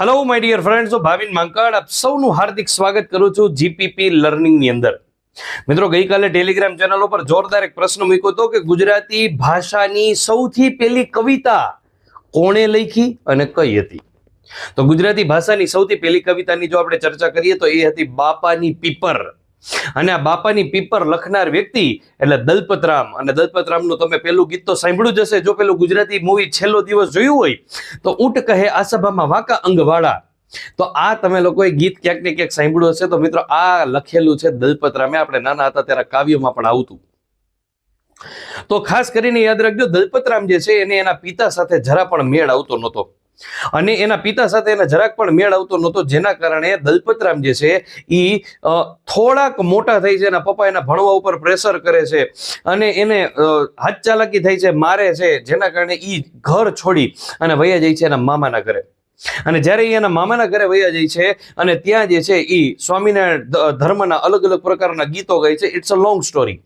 Hello my dear friends હું ભાવિન માંકડ આપ સૌનું હાર્દિક સ્વાગત કરું છું જીપીપી લર્નિંગની અંદર. મિત્રો, ગઈકાલે ટેલિગ્રામ ચેનલ ઉપર જોરદાર એક પ્રશ્ન મૂક્યો હતો કે ગુજરાતી ભાષાની સૌથી પહેલી કવિતા કોણે લખી અને કઈ હતી? તો ગુજરાતી ભાષાની સૌથી પહેલી કવિતાની જો આપણે ચર્ચા કરીએ તો એ હતી બાપાની પીપર. અને આ બાપાની પીપર લખનાર વ્યક્તિ, એટલે દલપતરામ. અને દલપતરામનું તમે પેલું ગીત તો સાંભળ્યું જ હશે. જો પેલું ગુજરાતી મૂવી છેલ્લો દિવસ જોયું હોય, તો ઊંટ કહે આ સભામાં વાંકા અંગવાળા. તો આ તમે લોકોએ ગીત ક્યાંક ને ક્યાંક સાંભળ્યું હશે. તો મિત્રો, આ લખેલું છે દલપતરામે. આપણે નાના હતા ત્યારે કાવ્યમાં પણ આવતું. તો ખાસ કરીને યાદ રાખજો, દલપતરામ જે છે, એને એના પિતા સાથે જરા પણ મેળ આવતો નહોતો. અને એના પિતા સાથે એને જરાક પણ મેળ આવતો નહોતો, જેના કારણે દલપતરામ જે છે એ થોડાક મોટા થઈ છે એના પપ્પા એના ભણવા ઉપર પ્રેશર કરે છે અને એને હાથ ચાલાકી થઈ છે, મારે છે, જેના કારણે એ ઘર છોડી અને વૈયા જાય છે એના મામાના ઘરે. અને જ્યારે એ એના મામાના ઘરે વયા જાય છે અને ત્યાં જે છે એ સ્વામિનારાયણ ધર્મના અલગ અલગ પ્રકારના ગીતો ગાય છે ઇટ્સ અ લોંગ સ્ટોરી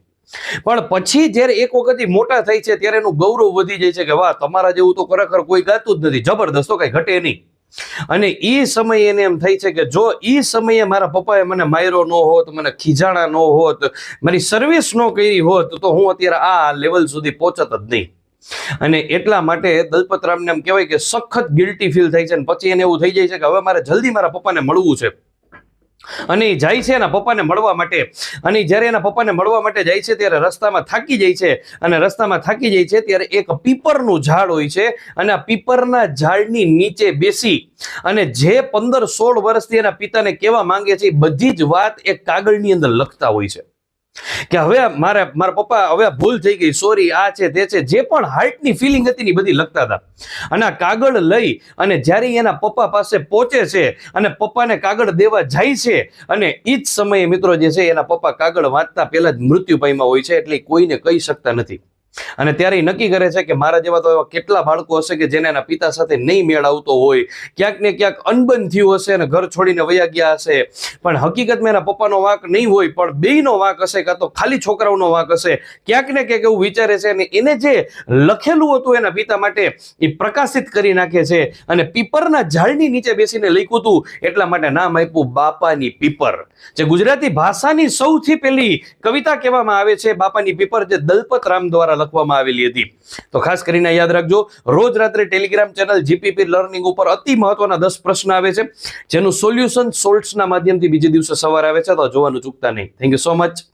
પણ પછી જ્યારે એક વખત મોટા થાય છે, ત્યારે એનું ગૌરવ વધી જાય છે કે વાહ, તમારા જેવું તો ખરેખર કોઈ ગાતું જ નથી. જબરદસ્ત કઈ ઘટે નહીં. અને એ સમયે એને એમ થાય છે કે જો એ સમયે મારા પપ્પાએ મને માયરો ન હોત, મને ખીજાણા ન હોત, મારી સર્વિસ ન કરી હોત, તો હું અત્યારે આ લેવલ સુધી પહોંચત જ નહીં. અને એટલા માટે દલપતરામને એમ કહેવાય કે સખત ગિલ્ટી ફીલ થાય છે. અને પછી એને એવું થઈ જાય છે કે હવે મારે જલ્દી મારા પપ્પાને મળવું છે. અને એ જાય છે એના પપ્પાને મળવા માટે. અને જ્યારે એના પપ્પાને મળવા માટે જાય છે ત્યારે રસ્તામાં થાકી જાય છે. અને રસ્તામાં થાકી જાય છે ત્યારે એક પીપરનું ઝાડ હોય છે અને આ પીપરના ઝાડની નીચે બેસી અને જે પંદર સોળ વર્ષથી એના પિતાને કહેવા માંગે છે એ બધી જ વાત એ કાગળની અંદર લખતા હોય છે. કે હવે મારે, મારા પપ્પા હવે ભૂલ થઈ ગઈ સોરી આ છે, તે છે. જે પણ હાર્ટની ફિલિંગ હતી ને બધી લખતા હતા. અને આ કાગળ લઈ અને જ્યારે એના પપ્પા પાસે પહોંચે છે અને પપ્પાને કાગળ દેવા જાય છે અને એ જ સમયે મિત્રો જે છે એના પપ્પા કાગળ વાંચતા પહેલા જ મૃત્યુ પામ્યા હોય છે એટલે કોઈને કહી શકતા નથી. અને ત્યારે નક્કી કરે છે કે મારા જેવા તો એવા કેટલા બાળકો હશે કે જેને એના પિતા સાથે નહીં મેળ આવતો હોય. ક્યાંક ને ક્યાંક અનબન થયું હશે અને ઘર છોડીને વયા ગયા હશે. પણ હકીકતમાં એના પપ્પાનો વાંક નહીં હોય, પણ બેયનો વાંક હશે કાં તો ખાલી છોકરાઓનો વાંક હશે. ક્યાંક ને ક્યાંક એવું વિચારે છે અને એને જે લખેલું હતું એના પિતા માટે એ પ્રકાશિત કરી નાખે છે. અને પીપરના ઝાડની નીચે બેસીને લખ્યું હતું, એટલા માટે નામ આપ્યું બાપાની પીપર. જે ગુજરાતી ભાષાની સૌથી પહેલી કવિતા કહેવામાં આવે છે. બાપાની પીપર જે દલપત રામ દ્વારા લખવામાં આવેલી હતી. તો ખાસ કરીને યાદ રાખજો, રોજ રાત્રે ટેલિગ્રામ ચેનલ જીપીપી લર્નિંગ ઉપર અતિ મહત્વના દસ પ્રશ્ન આવે છે. જેનું સોલ્યુશન સોલ્ટ્સના માધ્યમથી બીજે દિવસે સવાર આવે છે. તો જોવાનું ચૂકતા નહીં. Thank you so much